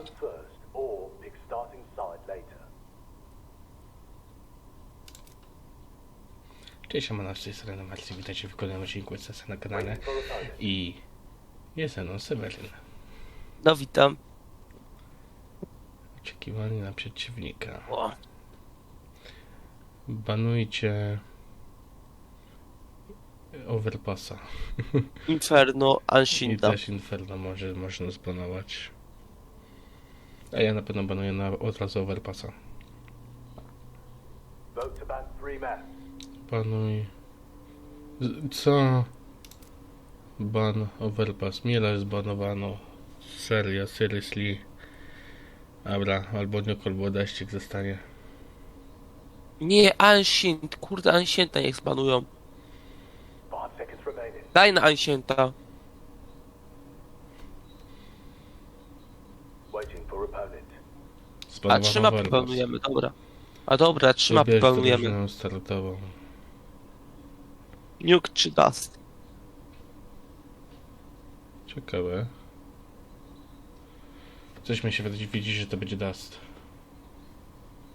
round first, or pick starting side later. Cześć, siemano, z tej strony Marcin, witajcie w kolejnym odcinku SS na kanale i jest ze mną Seweryn. No witam. Oczekiwanie na przeciwnika. O, Banujcie Overpassa Inferno i Anshinda. też Inferno może można zbanować. A ja na pewno banuję na, od razu Overpassa. Banuj... Co? Ban Overpass. Miela zbanowano. Serio, seriously. Dobra, albo Nuke, albo Daścik zostanie. Nie, Anshind. Kurde, Anshinta niech zbanują. Daj na Anshinta. A Zbanowano trzy mapy Overpass. planujemy, dobra. A dobra, trzy mapy Wybierz planujemy. drużynę startową. Nuke czy Dust. Ciekawe. Coś mi się wydaje, widzi, że to będzie Dust.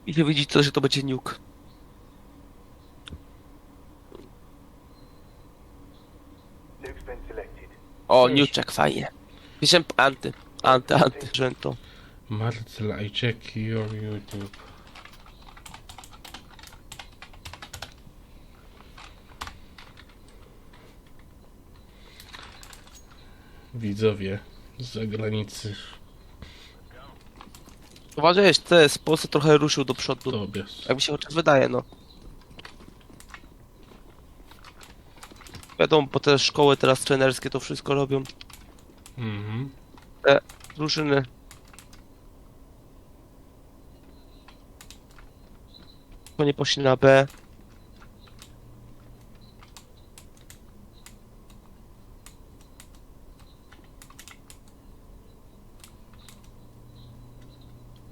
I się widzi to, że to będzie Nuke. Nuke's been selected. O, Cześć. Nuczek, fajnie. Piszę anty. Anty, anty, rzęto. Marcel, I check your YouTube. Widzowie z zagranicy. Uważaj, TS w Polsce trochę ruszył do przodu. Tobie. Jak mi się chociaż wydaje, no. Wiadomo, bo te szkoły teraz trenerskie to wszystko robią. Mhm. Drużyny. To nie poszli na B.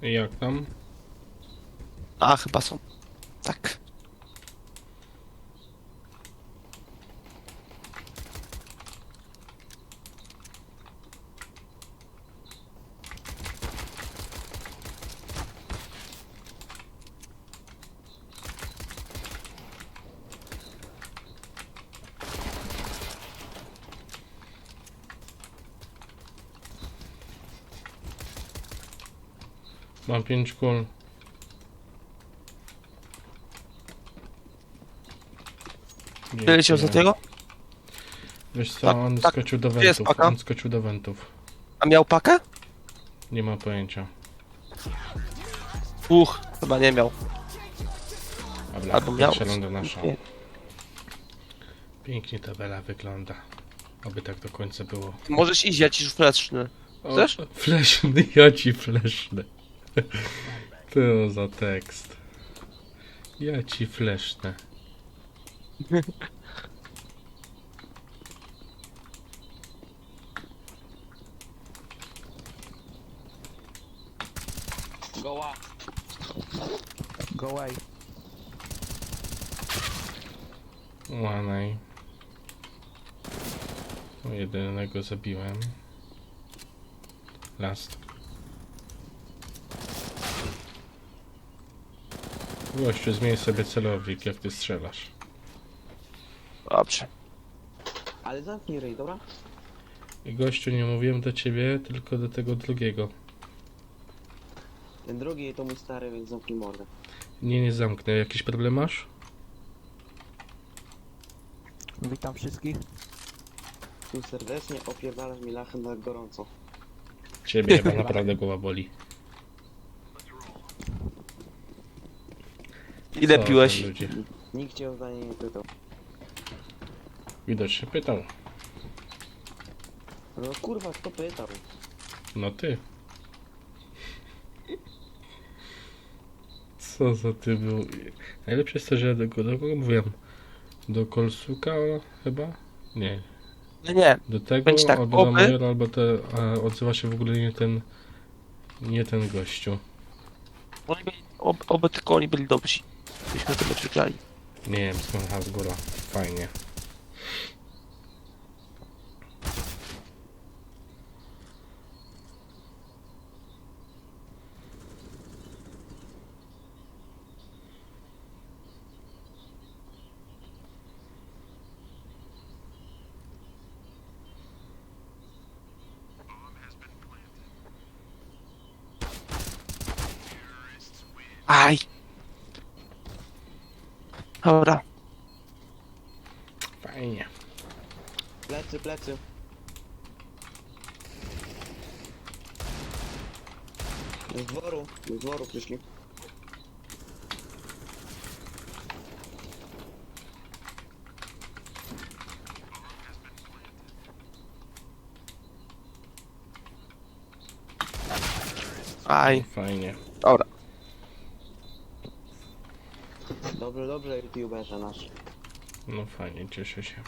Jak tam? A, chyba są. Tak. Mam pięć kul. Tyle leciał za tego? Wiesz co, Tak, on tak. skoczył do Gdzie jest wentów. paka? On skoczył do wentów. A miał pakę? Nie ma pojęcia. Uch, chyba nie miał. Dobra, Albo miał. pierwsza runda nasza. Nie. Pięknie tabela wygląda. Oby tak do końca było. Możesz iść, ja ci już fleszny. O, Chcesz? Fleszny, ja ci flesznę. To za tekst. Ja ci flesznę. Go up. Go away. Łanaj. O, jedynego zabiłem. Last. Gościu, zmień sobie celownik, jak ty strzelasz. Dobrze. Ale zamknij ryj, dobra? I gościu, nie mówiłem do ciebie, tylko do tego drugiego. Ten drugi to mój stary, więc zamknij mordę. Nie, nie zamknę. Jakiś problem masz? Witam wszystkich. Tu serdecznie opierdalasz mi lachę na gorąco. Ciebie chyba naprawdę głowa boli. Ile Co piłeś? ludzie? Nikt cię o zdanie nie pytał. Widocznie pytał. No kurwa, kto pytał? No ty. Co za ty był? Najlepsze jest to, że do, do kogo mówiłem? Do Kolsuka chyba? Nie. No nie. Do tego, Będzie tak, albo do oby- Majora, albo te, a odzywa się w ogóle nie ten, nie ten gościu. Oni byli, ob, oby tylko oni byli dobrzy. Byśmy to doczyklali. Nie wiem, smacha z góra. Fajnie. Aj! Dobra. Fajnie. Plecy, plecy. Z dworu, z dworu przyszli. Aj. Fajnie. Dobra. Dobrze, dobrze, youtuberze nasz. No fajnie, cieszę się.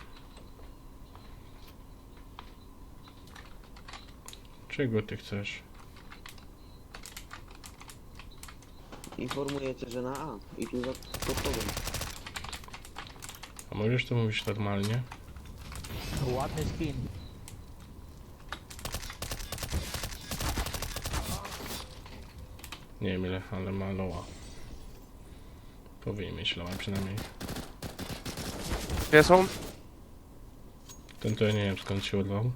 Czego ty chcesz? Informuję cię, że na A. I tu za podpowiem. A możesz to mówić normalnie? Ładny skin. Nie wiem ile, ale ma loa. Powinien mieć loa przynajmniej. Gdzie są? Ten to ja nie wiem skąd się urwał.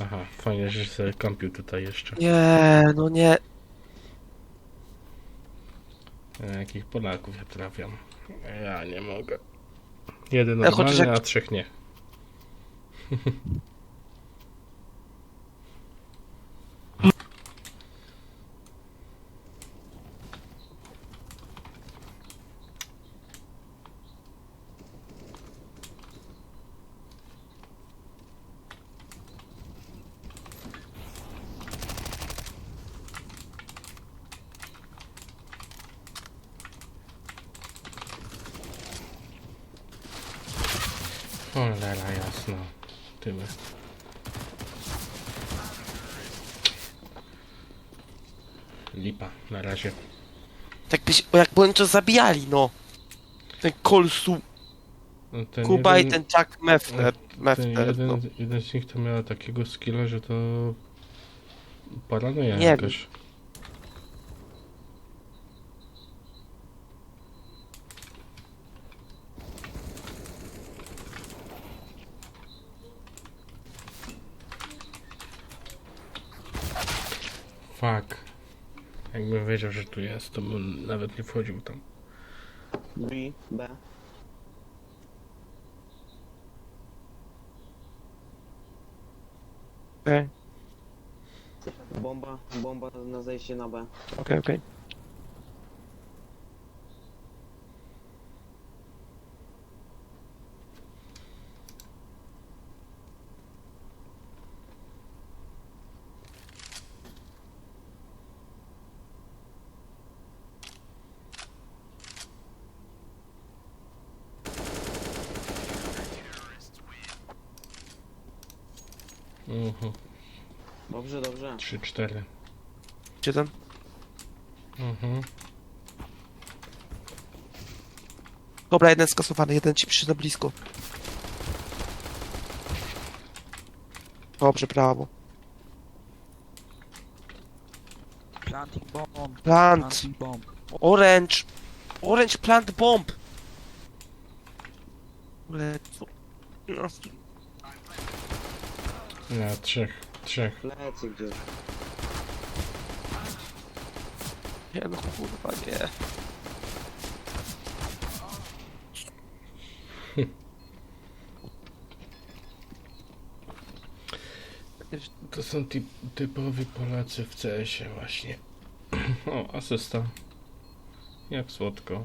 Aha, fajnie, że sobie kampił tutaj jeszcze. Nie, no nie. E, Jakich Polaków ja trafiam? Ja nie mogę. Jeden Ja chociaż normalny, jak- a trzech nie. Cholera jasna. Tyle. Lipa, na razie. Tak byś, oni to zabijali, no. Ten Kolsu, No, ten Kuba i jeden- ten Jack Mefter. Ten Mefter, jeden, no. jeden z nich to miał takiego skilla, że to paranoja Nie jakaś. Fuck. Jakbym wiedział, że tu jest, to bym nawet nie wchodził tam. B, B. Okej, Bomba, bomba na zejście na B. okej, okej. Mhm. Dobrze, dobrze. 3-4. Gdzie ten? Mhm. Dobra, jeden skasowany, jeden ci przyszedł na blisko. Dobrze, brawo. Planting bomb. Plant. Planting bomb. Orange. Orange plant bomb. Ale co? No, Na trzech. Trzech. Plecy gdzieś. Nie no kurwa nie. To są typ, typowi Polacy w CS-ie właśnie. O, asysta. Jak słodko.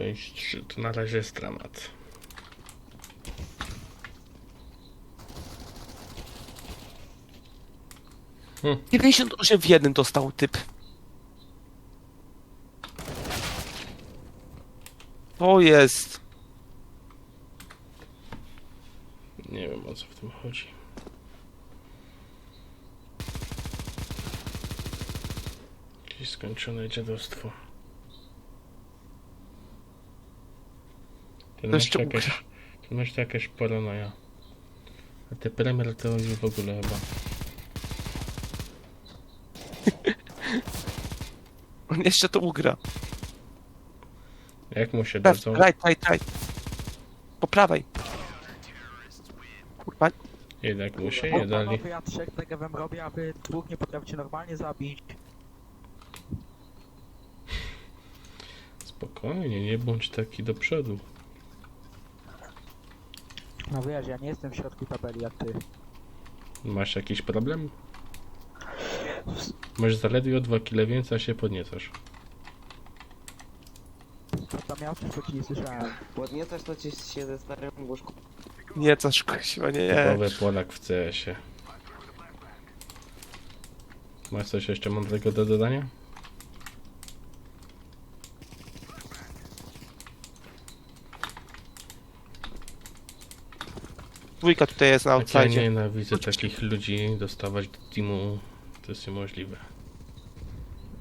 Sześć, trzy, to na razie jest dramat. Hm, 98 w jeden dostał typ. To jest. nie wiem o co w tym chodzi. Jakieś skończone dziadostwo. Ty To masz jeszcze jakaś, ty masz jakaś paranoja. A ty premier to już w ogóle chyba. On jeszcze to ugra. Jak mu się dadzą? right, right, right. Po prawej. Kurwa. Jednak mu się nie dali. panowie, ja trzech tego wam robię, a wy dwóch nie potraficie normalnie zabić. Spokojnie, nie bądź taki do przodu. No wiesz, ja nie jestem w środku tabeli jak ty. Masz jakiś problem? Masz zaledwie o 2 kile więcej, a się podniecasz. Co tam miał, tylko ci nie słyszałem. Podniecasz to ci się ze starym łóżku. Nie, to szkoda, nie. Typowy Polak w CS-ie. Masz coś jeszcze mądrego do dodania? Dwójka tutaj jest na Jak ja outside. nienawidzę takich ludzi dostawać do teamu. To jest niemożliwe.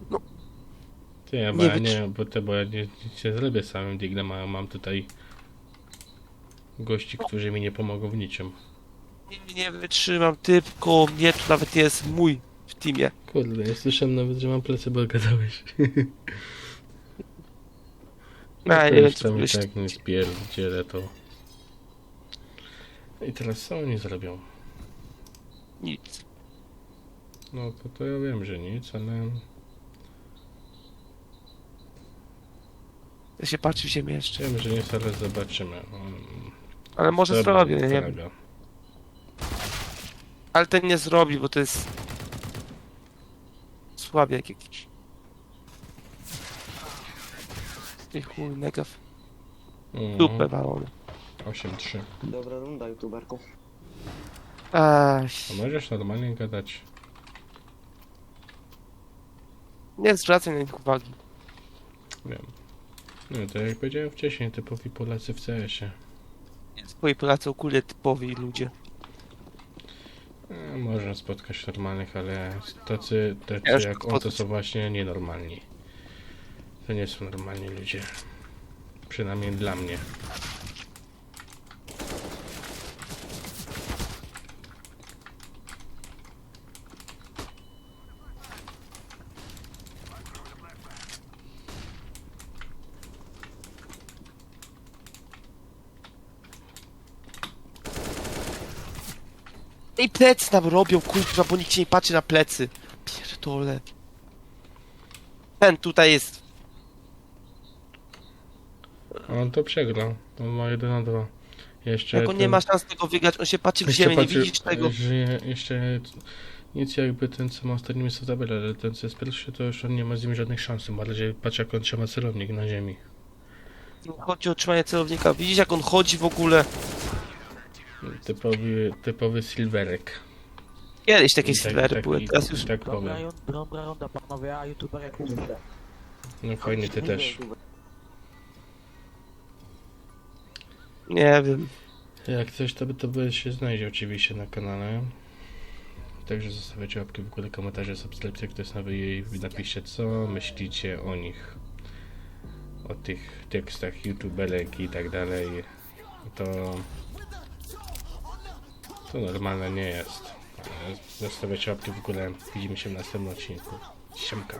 No. Ty, ja, bo Nie ja wytrzy- nie, bo, te, bo ja nie, nie zrobię samym diglem, a mam tutaj gości, którzy mi nie pomogą w niczym. Nie, nie wytrzymam, typ koło mnie tu nawet jest mój w teamie. Kurde, ja słyszałem nawet, że mam plecy, bo gadałeś. No, ja wiem już co tam i powiedzieć. tak nie spierdzielę to. I teraz co oni zrobią? Nic. No to, to ja wiem, że nic, ale Ja się patrzę w ziemię jeszcze. wiem, że nic, ale zobaczymy. Um, Ale może dobra, zrobię, nie wiem. Ale ten nie zrobi, bo to jest... Słabiak jakiś. I chuj, mega w Mhm. dupę walony. 8-3. Dobra runda, youtuberku. Ach, A możesz normalnie gadać? nie zwracaj na nich uwagi. Wiem. No to jak powiedziałem wcześniej, typowi Polacy w CS-ie. Swojej pracy ogólnie typowi ludzie. E, Można spotkać normalnych, ale tacy, tacy Ja już jak on to są właśnie nienormalni. To nie są normalni ludzie. Przynajmniej dla mnie. I plecy nam robią, kurwa, bo nikt się nie patrzy na plecy. Pierdole. Ten tutaj jest. On to przegrał. On ma 1 na 2. Jeszcze Jak on nie ten- ma szans tego wygrać, on się patrzy w jeszcze ziemię, nie patrzy- widzisz tego. Że jeszcze nic jakby ten co ma ostatni miejsce w tabeli, ale ten co jest pierwszy to już on nie ma z nim żadnych szans. Bardziej patrz jak on trzyma celownik na ziemi. Chodzi o trzymanie celownika. Widzisz jak on chodzi w ogóle? Typowy, typowy silverek. Kiedyś takie Tak- silvery taki- były, teraz już... Tak powiem. dobra runda, panowie, a youtuber jak mówię. No fajnie ty też. Nie wiem. Jak coś to, to by się znajdzie oczywiście na kanale. Także zostawiacie łapki w górę, komentarze, subskrypcje, kto jest nowy i napiszcie co myślicie o nich. O tych tekstach youtuberek i tak dalej. To... To normalne nie jest. Ale Zostawiacie łapki w górę. Widzimy się w następnym odcinku. Siemka.